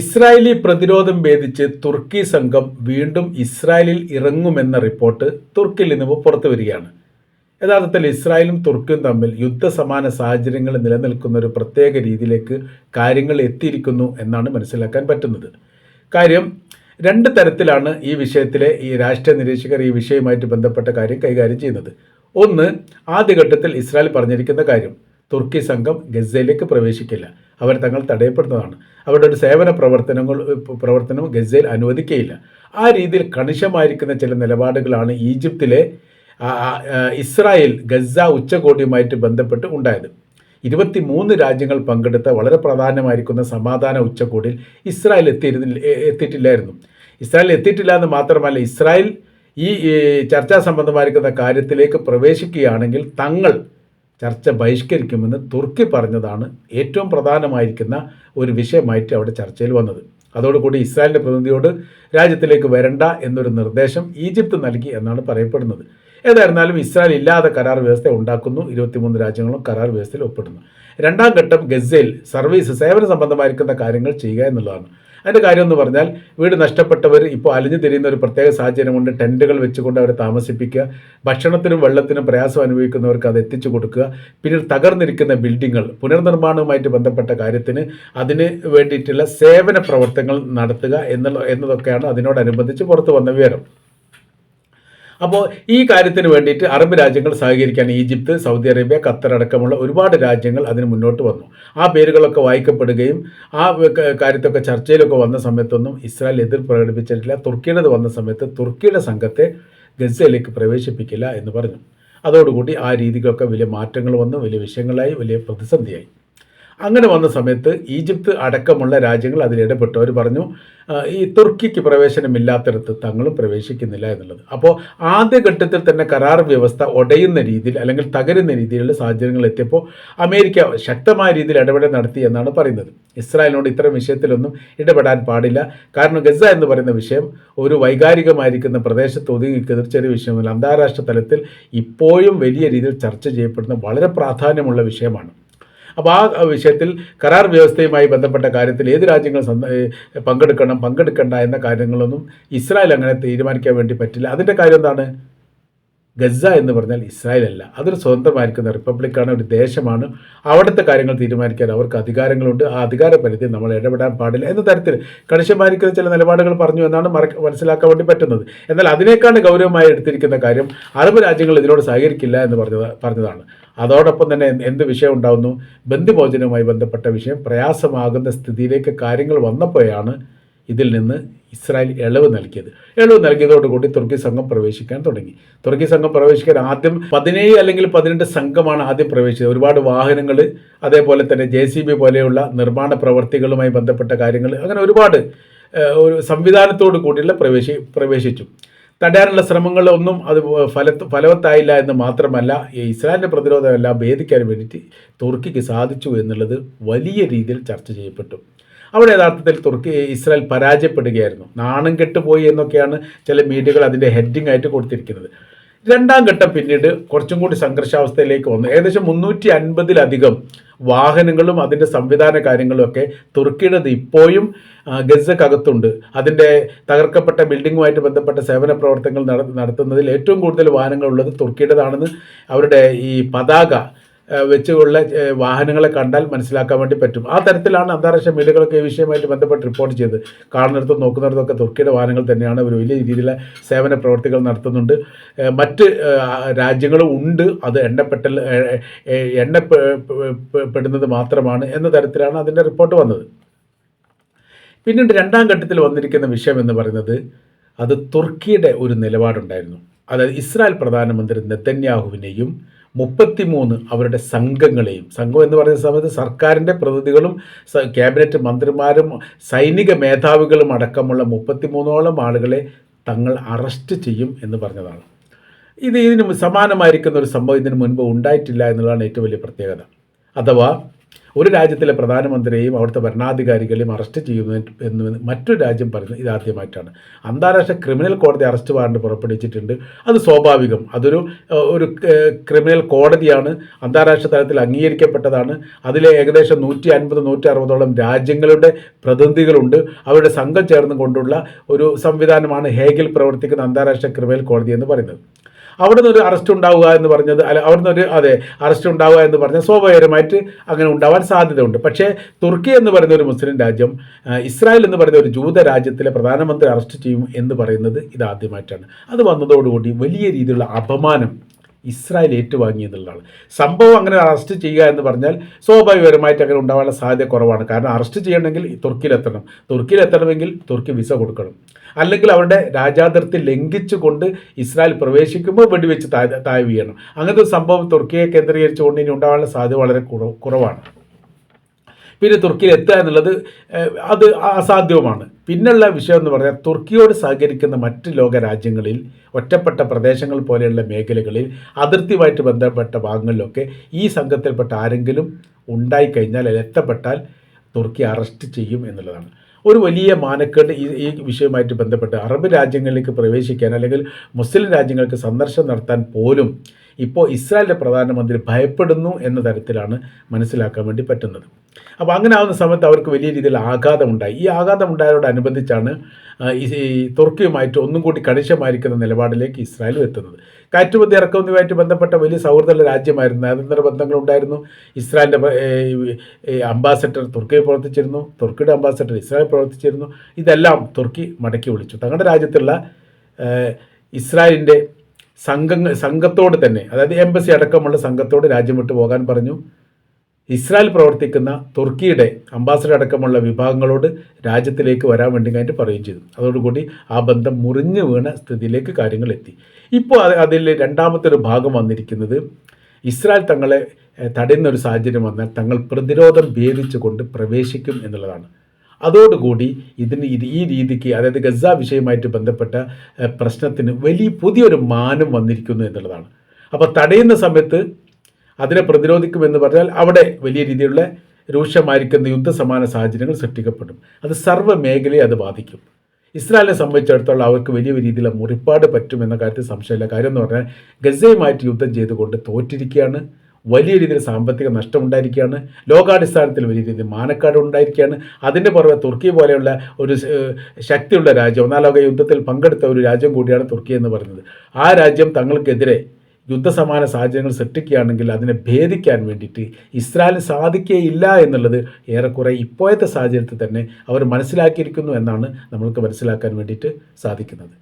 Israeli പ്രതിരോധം ഭേദിച്ച് തുർക്കി സംഘം വീണ്ടും ഇസ്രായേലിൽ ഇറങ്ങുമെന്ന റിപ്പോർട്ട് തുർക്കിയിൽ നിന്ന് പുറത്തു വരികയാണ്. യഥാർത്ഥത്തിൽ ഇസ്രായേലും തുർക്കിയും തമ്മിൽ യുദ്ധസമാന സാഹചര്യങ്ങൾ നിലനിൽക്കുന്ന ഒരു പ്രത്യേക രീതിയിലേക്ക് കാര്യങ്ങൾ എത്തിയിരിക്കുന്നു എന്നാണ് മനസ്സിലാക്കാൻ പറ്റുന്നത്. കാര്യം രണ്ട് തരത്തിലാണ് ഈ വിഷയത്തിലെ ഈ രാഷ്ട്രീയ നിരീക്ഷകർ ഈ വിഷയവുമായിട്ട് ബന്ധപ്പെട്ട കാര്യം കൈകാര്യം ചെയ്യുന്നത്. ഒന്ന് ആദ്യഘട്ടത്തിൽ ഇസ്രായേൽ പറഞ്ഞിരിക്കുന്ന കാര്യം തുർക്കി സംഘം ഗസയിലേക്ക് പ്രവേശിക്കില്ല. അവർ തങ്ങൾ തടയപ്പെടുന്നതാണ്. അവരുടെ ഒരു സേവന പ്രവർത്തനങ്ങൾ പ്രവർത്തനം ഗസയിൽ അനുവദിക്കുകയില്ല ആ രീതിയിൽ കണിശമായിരിക്കുന്ന ചില നിലപാടുകളാണ് ഈജിപ്തിലെ ഇസ്രായേൽ ഗസ ഉച്ചകോടിയുമായിട്ട് ബന്ധപ്പെട്ട് ഉണ്ടായത്. ഇരുപത്തി മൂന്ന് രാജ്യങ്ങൾ പങ്കെടുത്ത വളരെ പ്രധാനമായിരിക്കുന്ന സമാധാന ഉച്ചകോടിയിൽ ഇസ്രായേൽ എത്തിയിരുന്നില്ല എത്തിയിട്ടില്ലായിരുന്നു. ഇസ്രായേൽ എത്തിയിട്ടില്ല എന്ന് മാത്രമല്ല ഇസ്രായേൽ ഈ ചർച്ചാ സംബന്ധമായിരിക്കുന്ന കാര്യത്തിലേക്ക് പ്രവേശിക്കുകയാണെങ്കിൽ തങ്ങൾ ചർച്ച ബഹിഷ്കരിക്കുമെന്ന് തുർക്കി പറഞ്ഞതാണ് ഏറ്റവും പ്രധാനമായിരിക്കുന്ന ഒരു വിഷയമായിട്ട് അവിടെ ചർച്ചയിൽ വന്നത്. അതോടുകൂടി ഇസ്രായേലിന്റെ പ്രതിനിധിയോട് രാജ്യത്തിലേക്ക് വരണ്ട എന്നൊരു നിർദ്ദേശം ഈജിപ്ത് നൽകി എന്നാണ് പറയപ്പെടുന്നത്. ഏതായിരുന്നാലും ഇസ്രായേൽ ഇല്ലാതെ കരാർ വ്യവസ്ഥ ഉണ്ടാക്കുന്നു. ഇരുപത്തിമൂന്ന് രാജ്യങ്ങളും കരാർ വ്യവസ്ഥയിൽ ഒപ്പിടുന്നു. രണ്ടാം ഘട്ടം ഗസയിൽ സർവീസ് സേവന സംബന്ധമായിരിക്കുന്ന കാര്യങ്ങൾ ചെയ്യുക എന്നുള്ളതാണ്. അതിന്റെ കാര്യം എന്ന് പറഞ്ഞാൽ വീട് നഷ്ടപ്പെട്ടവർ ഇപ്പോൾ അലിഞ്ഞു തിരിയുന്ന ഒരു പ്രത്യേക സാഹചര്യമുണ്ട്. ടെന്റുകൾ വെച്ചുകൊണ്ട് അവരെ താമസിപ്പിക്കുക ഭക്ഷണത്തിനും വെള്ളത്തിനും പ്രയാസം അനുഭവിക്കുന്നവർക്ക് അത് എത്തിച്ചു കൊടുക്കുക. പിന്നീട് തകർന്നിരിക്കുന്ന ബിൽഡിങ്ങുകൾ പുനർനിർമ്മാണവുമായിട്ട് ബന്ധപ്പെട്ട കാര്യത്തിന് അതിന് വേണ്ടിയിട്ടുള്ള സേവന പ്രവർത്തനങ്ങൾ നടത്തുക എന്നുള്ള എന്നതൊക്കെയാണ് അതിനോടനുബന്ധിച്ച് പുറത്തു വന്ന വിവരം. അപ്പോൾ ഈ കാര്യത്തിന് വേണ്ടിയിട്ട് അറബ് രാജ്യങ്ങൾ സഹകരിക്കാൻ ഈജിപ്ത് സൗദി അറേബ്യ ഖത്തർ അടക്കമുള്ള ഒരുപാട് രാജ്യങ്ങൾ അതിന് മുന്നോട്ട് വന്നു. ആ പേരുകളൊക്കെ വായിക്കപ്പെടുകയും ആ കാര്യത്തൊക്കെ ചർച്ചയിലൊക്കെ വന്ന സമയത്തൊന്നും ഇസ്രായേൽ എതിർ പ്രകടിപ്പിച്ചിട്ടില്ല. തുർക്കിയുടേത് വന്ന സമയത്ത് തുർക്കിയുടെ സംഘത്തെ ഗസയിലേക്ക് പ്രവേശിപ്പിക്കില്ല എന്ന് പറഞ്ഞു. അതോടുകൂടി ആ രീതികളൊക്കെ വലിയ മാറ്റങ്ങൾ വന്നു വലിയ വിഷയങ്ങളായി വലിയ പ്രതിസന്ധിയായി. അങ്ങനെ വന്ന സമയത്ത് ഈജിപ്ത് അടക്കമുള്ള രാജ്യങ്ങൾ അതിൽ ഇടപെട്ടു. അവർ പറഞ്ഞു ഈ തുർക്കിക്ക് പ്രവേശനമില്ലാത്തിടത്ത് തങ്ങളും പ്രവേശിക്കുന്നില്ല എന്നുള്ളത്. അപ്പോൾ ആദ്യഘട്ടത്തിൽ തന്നെ കരാർ വ്യവസ്ഥ ഉടയുന്ന രീതിയിൽ അല്ലെങ്കിൽ തകരുന്ന രീതിയിലുള്ള സാഹചര്യങ്ങൾ എത്തിയപ്പോൾ അമേരിക്ക ശക്തമായ രീതിയിൽ ഇടപെടൽ നടത്തി എന്നാണ് പറയുന്നത്. ഇസ്രായേലിനോട് ഇത്തരം വിഷയത്തിലൊന്നും ഇടപെടാൻ പാടില്ല. കാരണം ഗസ എന്ന് പറയുന്ന വിഷയം ഒരു വൈകാരികമായിരിക്കുന്ന പ്രദേശത്ത് ഒതുങ്ങി നിൽക്കുന്ന ചെറിയ വിഷയമല്ല. അന്താരാഷ്ട്ര തലത്തിൽ ഇപ്പോഴും വലിയ രീതിയിൽ ചർച്ച ചെയ്യപ്പെടുന്ന വളരെ പ്രാധാന്യമുള്ള വിഷയമാണ്. അപ്പോൾ ആ വിഷയത്തിൽ കരാർ വ്യവസ്ഥയുമായി ബന്ധപ്പെട്ട കാര്യത്തിൽ ഏത് രാജ്യങ്ങൾ പങ്കെടുക്കണം പങ്കെടുക്കണ്ട എന്ന കാര്യങ്ങളൊന്നും ഇസ്രായേൽ അങ്ങനെ തീരുമാനിക്കാൻ വേണ്ടി പറ്റില്ല. അതിന്റെ കാര്യം എന്താണ്? ഗസ എന്ന് പറഞ്ഞാൽ ഇസ്രായേൽ അല്ല അതൊരു സ്വതന്ത്രമായിരിക്കുന്ന റിപ്പബ്ലിക്കാണ് ഒരു ദേശമാണ്. അവിടുത്തെ കാര്യങ്ങൾ തീരുമാനിക്കാൻ അവർക്ക് അധികാരങ്ങളുണ്ട്. ആ അധികാര പരിധി നമ്മൾ ഇടപെടാൻ പാടില്ല എന്ന തരത്തിൽ കണിശമായിരിക്കുന്ന ചില നിലപാടുകൾ പറഞ്ഞു എന്നാണ് മനസ്സിലാക്കാൻ വേണ്ടി പറ്റുന്നത്. എന്നാൽ അതിനേക്കാൾ ഗൗരവമായി എടുത്തിരിക്കുന്ന കാര്യം അറബ് രാജ്യങ്ങൾ ഇതിനോട് സഹകരിക്കില്ല എന്ന് പറഞ്ഞത് പറഞ്ഞതാണ്. അതോടൊപ്പം തന്നെ എന്ത് വിഷയം ഉണ്ടാകുന്നു ബന്ധുഭോജനവുമായി ബന്ധപ്പെട്ട വിഷയം പ്രയാസമാകുന്ന സ്ഥിതിയിലേക്ക് കാര്യങ്ങൾ വന്നപ്പോഴാണ് ഇതിൽ നിന്ന് ഇസ്രായേൽ ഇളവ് നൽകിയത്. ഇളവ് നൽകിയതോടുകൂടി തുർക്കി സംഘം പ്രവേശിക്കാൻ തുടങ്ങി. തുർക്കി സംഘം പ്രവേശിക്കാൻ ആദ്യം പതിനേഴ് അല്ലെങ്കിൽ പതിനെട്ട് സംഘമാണ് ആദ്യം പ്രവേശിച്ചത്. ഒരുപാട് വാഹനങ്ങൾ അതേപോലെ തന്നെ ജെ സി ബി പോലെയുള്ള നിർമ്മാണ പ്രവർത്തികളുമായി ബന്ധപ്പെട്ട കാര്യങ്ങൾ അങ്ങനെ ഒരുപാട് ഒരു സംവിധാനത്തോടു കൂടിയുള്ള പ്രവേശി പ്രവേശിച്ചു. തടയാനുള്ള ശ്രമങ്ങളൊന്നും അത് ഫല ഫലവത്തായില്ല എന്ന് മാത്രമല്ല ഈ ഇസ്രായേലിന്റെ പ്രതിരോധമെല്ലാം ഭേദിക്കാൻ വേണ്ടിയിട്ട് തുർക്കിക്ക് സാധിച്ചു എന്നുള്ളത് വലിയ രീതിയിൽ ചർച്ച ചെയ്യപ്പെട്ടു. അവിടെ യഥാർത്ഥത്തിൽ തുർക്കി ഇസ്രായേൽ പരാജയപ്പെടുകയായിരുന്നു. നാണം കെട്ടുപോയി എന്നൊക്കെയാണ് ചില മീഡിയകൾ അതിന്റെ ഹെഡിങ് ആയിട്ട് കൊടുത്തിരിക്കുന്നത്. രണ്ടാം ഘട്ടം പിന്നീട് കുറച്ചും കൂടി സംഘർഷാവസ്ഥയിലേക്ക് വന്നു. ഏകദേശം മുന്നൂറ്റി അൻപതിലധികം വാഹനങ്ങളും അതിന്റെ സംവിധാന കാര്യങ്ങളും ഒക്കെ തുർക്കിയുടേത് ഇപ്പോഴും ഗസക്കകത്തുണ്ട്. അതിന്റെ തകർക്കപ്പെട്ട ബിൽഡിങ്ങുമായിട്ട് ബന്ധപ്പെട്ട സേവന പ്രവർത്തനങ്ങൾ നട നടത്തുന്നതിൽ ഏറ്റവും കൂടുതൽ വാഹനങ്ങളുള്ളത് തുർക്കിയുടേതാണെന്ന് അവരുടെ ഈ പതാക വെച്ചുള്ള വാഹനങ്ങളെ കണ്ടാൽ മനസ്സിലാക്കാൻ വേണ്ടി പറ്റും. ആ തരത്തിലാണ് അന്താരാഷ്ട്ര മീഡിയകളൊക്കെ ഈ വിഷയമായിട്ട് ബന്ധപ്പെട്ട് റിപ്പോർട്ട് ചെയ്തത്. കാണുന്നിടത്തും നോക്കുന്നിടത്തൊക്കെ തുർക്കിയുടെ വാഹനങ്ങൾ തന്നെയാണ് ഒരു വലിയ രീതിയിലുള്ള സേവന പ്രവർത്തികൾ നടത്തുന്നുണ്ട്. മറ്റ് രാജ്യങ്ങളും ഉണ്ട്. അത് എണ്ണപ്പെട്ടൽ എണ്ണപ്പെടുന്നത് മാത്രമാണ് എന്ന തരത്തിലാണ് അതിന്റെ റിപ്പോർട്ട് വന്നത്. പിന്നീട് രണ്ടാം ഘട്ടത്തിൽ വന്നിരിക്കുന്ന വിഷയം എന്ന് പറയുന്നത് അത് തുർക്കിയുടെ ഒരു നിലപാടുണ്ടായിരുന്നു. അതായത് ഇസ്രായേൽ പ്രധാനമന്ത്രി നെതന്യാഹുവിനെയും മുപ്പത്തിമൂന്ന് അവരുടെ സംഘങ്ങളെയും. സംഘം എന്ന് പറയുന്ന സമയത്ത് സർക്കാരിന്റെ പ്രതിനിധികളും ക്യാബിനറ്റ് മന്ത്രിമാരും സൈനിക മേധാവികളും അടക്കമുള്ള മുപ്പത്തിമൂന്നോളം ആളുകളെ തങ്ങൾ അറസ്റ്റ് ചെയ്യും എന്ന് പറഞ്ഞതാണ്. ഇത് ഇതിന് സമാനമായിരിക്കുന്ന ഒരു സംഭവം ഇതിന് മുൻപ് ഉണ്ടായിട്ടില്ല എന്നുള്ളതാണ് ഏറ്റവും വലിയ പ്രത്യേകത. അഥവാ ഒരു രാജ്യത്തിലെ പ്രധാനമന്ത്രിയെയും അവിടുത്തെ ഭരണാധികാരികളെയും അറസ്റ്റ് ചെയ്യുന്ന എന്ന് മറ്റൊരു രാജ്യം പറയുന്നത് ഇതാദ്യമായിട്ടാണ് അന്താരാഷ്ട്ര ക്രിമിനൽ കോടതി അറസ്റ്റ് വാറണ്ട് പുറപ്പെടുവിച്ചിട്ടുണ്ട്. അത് സ്വാഭാവികം. അതൊരു ഒരു ക്രിമിനൽ കോടതിയാണ്. അന്താരാഷ്ട്ര തലത്തിൽ അംഗീകരിക്കപ്പെട്ടതാണ്. അതിലെ ഏകദേശം നൂറ്റി അൻപത് നൂറ്റി അറുപതോളം രാജ്യങ്ങളുടെ പ്രതിനിധികളുണ്ട്. അവരുടെ സംഘം ചേർന്ന് കൊണ്ടുള്ള ഒരു സംവിധാനമാണ് ഹേഗിൽ പ്രവർത്തിക്കുന്ന അന്താരാഷ്ട്ര ക്രിമിനൽ കോടതി എന്ന് പറയുന്നത്. അവിടെ നിന്നൊരു അറസ്റ്റ് ഉണ്ടാവുക എന്ന് പറഞ്ഞത് അല്ല അവിടെ ഒരു അതെ അറസ്റ്റ് ഉണ്ടാവുക എന്ന് പറഞ്ഞാൽ സ്വാഭാവികമായിട്ട് അങ്ങനെ ഉണ്ടാവാൻ സാധ്യതയുണ്ട്. പക്ഷേ തുർക്കി എന്ന് പറയുന്ന ഒരു മുസ്ലിം രാജ്യം ഇസ്രായേൽ എന്ന് പറയുന്ന ഒരു ജൂത രാജ്യത്തിലെ പ്രധാനമന്ത്രി അറസ്റ്റ് ചെയ്യും എന്ന് പറയുന്നത് ഇതാദ്യമായിട്ടാണ്. അത് വന്നതോടുകൂടി വലിയ രീതിയിലുള്ള അപമാനം ഇസ്രായേൽ ഏറ്റുവാങ്ങി എന്നുള്ളതാണ്. സംഭവം അങ്ങനെ അറസ്റ്റ് ചെയ്യുക എന്ന് പറഞ്ഞാൽ സ്വാഭാവികപരമായിട്ട് അങ്ങനെ ഉണ്ടാവാനുള്ള സാധ്യത കുറവാണ്. കാരണം അറസ്റ്റ് ചെയ്യണമെങ്കിൽ തുർക്കിയിലെത്തണം. തുർക്കിയിലെത്തണമെങ്കിൽ തുർക്കി വിസ കൊടുക്കണം. അല്ലെങ്കിൽ അവരുടെ രാജാതിർത്തി ലംഘിച്ചുകൊണ്ട് ഇസ്രായേൽ പ്രവേശിക്കുമ്പോൾ വെടിവെച്ച് താഴ് താഴ് വീഴണം അങ്ങനത്തെ സംഭവം തുർക്കിയെ കേന്ദ്രീകരിച്ചുകൊണ്ട് ഇനി ഉണ്ടാവാനുള്ള സാധ്യത വളരെ കുറവ് കുറവാണ്. പിന്നെ തുർക്കിയിൽ എത്തുക എന്നുള്ളത് അത് അസാധ്യവുമാണ്. പിന്നുള്ള വിഷയം എന്ന് പറഞ്ഞാൽ തുർക്കിയോട് സഹകരിക്കുന്ന മറ്റ് ലോക രാജ്യങ്ങളിൽ ഒറ്റപ്പെട്ട പ്രദേശങ്ങൾ പോലെയുള്ള മേഖലകളിൽ അതിർത്തിയുമായിട്ട് ബന്ധപ്പെട്ട ഭാഗങ്ങളിലൊക്കെ ഈ സംഘത്തിൽപ്പെട്ട ആരെങ്കിലും ഉണ്ടായിക്കഴിഞ്ഞാൽ അതിൽ എത്തപ്പെട്ടാൽ തുർക്കി അറസ്റ്റ് ചെയ്യും എന്നുള്ളതാണ്. ഒരു വലിയ മാനക്കേട് ഈ ഈ വിഷയവുമായിട്ട് ബന്ധപ്പെട്ട് അറബ് രാജ്യങ്ങളിലേക്ക് പ്രവേശിക്കാൻ അല്ലെങ്കിൽ മുസ്ലിം രാജ്യങ്ങൾക്ക് സന്ദർശനം നടത്താൻ പോലും ഇപ്പോൾ ഇസ്രായേലിന്റെ പ്രധാനമന്ത്രി ഭയപ്പെടുന്നു എന്ന തരത്തിലാണ് മനസ്സിലാക്കാൻ വേണ്ടി പറ്റുന്നത്. അപ്പോൾ അങ്ങനെ ആവുന്ന സമയത്ത് അവർക്ക് വലിയ രീതിയിൽ ആഘാതമുണ്ടായി. ഈ ആഘാതം ഉണ്ടായതോടനുബന്ധിച്ചാണ് ഈ തുർക്കിയുമായിട്ട് ഒന്നും കൂടി കണിശമായിരിക്കുന്ന നിലപാടിലേക്ക് ഇസ്രായേൽ എത്തുന്നത്. കയറ്റുമതി ഇറക്കുമതിയുമായിട്ട് ബന്ധപ്പെട്ട വലിയ സൗഹൃദമുള്ള രാജ്യമായിരുന്നു. നയതന്ത്ര ബന്ധങ്ങളുണ്ടായിരുന്നു. ഇസ്രായേലിന്റെ അംബാസഡർ തുർക്കിയിൽ പ്രവർത്തിച്ചിരുന്നു. തുർക്കിയുടെ അംബാസഡർ ഇസ്രായേൽ പ്രവർത്തിച്ചിരുന്നു. ഇതെല്ലാം തുർക്കി മടക്കി വിളിച്ചു തങ്ങളുടെ രാജ്യത്തുള്ള ഇസ്രായേലിന്റെ സംഘങ്ങൾ സംഘത്തോട് തന്നെ അതായത് എംബസി അടക്കമുള്ള സംഘത്തോട് രാജ്യം വിട്ടു പോകാൻ പറഞ്ഞു. ഇസ്രായേൽ പ്രവർത്തിക്കുന്ന തുർക്കിയുടെ അംബാസഡർ അടക്കമുള്ള വിഭാഗങ്ങളോട് രാജ്യത്തിലേക്ക് വരാൻ വേണ്ടി കഴിഞ്ഞിട്ട് പറയുകയും ചെയ്തു. അതോടുകൂടി ആ ബന്ധം മുറിഞ്ഞു വീണ സ്ഥിതിയിലേക്ക് കാര്യങ്ങൾ എത്തി. ഇപ്പോൾ അതിൽ രണ്ടാമത്തെ ഒരു ഭാഗം വന്നിരിക്കുന്നത് ഇസ്രായേൽ തങ്ങളെ തടയുന്ന ഒരു സാഹചര്യം വന്നാൽ തങ്ങൾ പ്രതിരോധം ഭേദിച്ചുകൊണ്ട് പ്രവേശിക്കും എന്നുള്ളതാണ്. അതോടുകൂടി ഇതിന് ഇത് ഈ രീതിക്ക് അതായത് ഗസ വിഷയമായിട്ട് ബന്ധപ്പെട്ട പ്രശ്നത്തിന് വലിയ പുതിയൊരു മാനം വന്നിരിക്കുന്നു എന്നുള്ളതാണ്. അപ്പോൾ തടയുന്ന സമയത്ത് അതിനെ പ്രതിരോധിക്കുമെന്ന് പറഞ്ഞാൽ അവിടെ വലിയ രീതിയിലുള്ള രൂക്ഷമായിരിക്കുന്ന യുദ്ധസമാന സാഹചര്യങ്ങൾ സൃഷ്ടിക്കപ്പെടും. അത് സർവ മേഖലയെ അത് ബാധിക്കും. ഇസ്രായേലിനെ സംബന്ധിച്ചിടത്തോളം അവർക്ക് വലിയ രീതിയിലുള്ള മുറിപ്പാട് പറ്റുമെന്ന കാര്യത്തിൽ സംശയമില്ല. കാര്യം എന്ന് പറഞ്ഞാൽ ഗസയുമായിട്ട് യുദ്ധം ചെയ്തുകൊണ്ട് തോറ്റിരിക്കുകയാണ്. വലിയ രീതിയിൽ സാമ്പത്തിക നഷ്ടം ഉണ്ടായിരിക്കുകയാണ്. ലോകാടിസ്ഥാനത്തിൽ വലിയ രീതിയിൽ മാനക്കാട് ഉണ്ടായിരിക്കുകയാണ്. അതിന്റെ പുറമെ തുർക്കി പോലെയുള്ള ഒരു ശക്തിയുള്ള രാജ്യം ഒന്നാം ലോക യുദ്ധത്തിൽ പങ്കെടുത്ത ഒരു രാജ്യം കൂടിയാണ് തുർക്കി എന്ന് പറയുന്നത്. ആ രാജ്യം തങ്ങൾക്കെതിരെ യുദ്ധസമാന സാഹചര്യങ്ങൾ സൃഷ്ടിക്കുകയാണെങ്കിൽ അതിനെ ഭേദിക്കാൻ വേണ്ടിയിട്ട് ഇസ്രായേലിന് സാധിക്കുകയില്ല എന്നുള്ളത് ഏറെക്കുറെ ഇപ്പോഴത്തെ സാഹചര്യത്തിൽ തന്നെ അവർ മനസ്സിലാക്കിയിരിക്കുന്നു എന്നാണ് നമ്മൾക്ക് മനസ്സിലാക്കാൻ വേണ്ടിയിട്ട് സാധിക്കുന്നത്.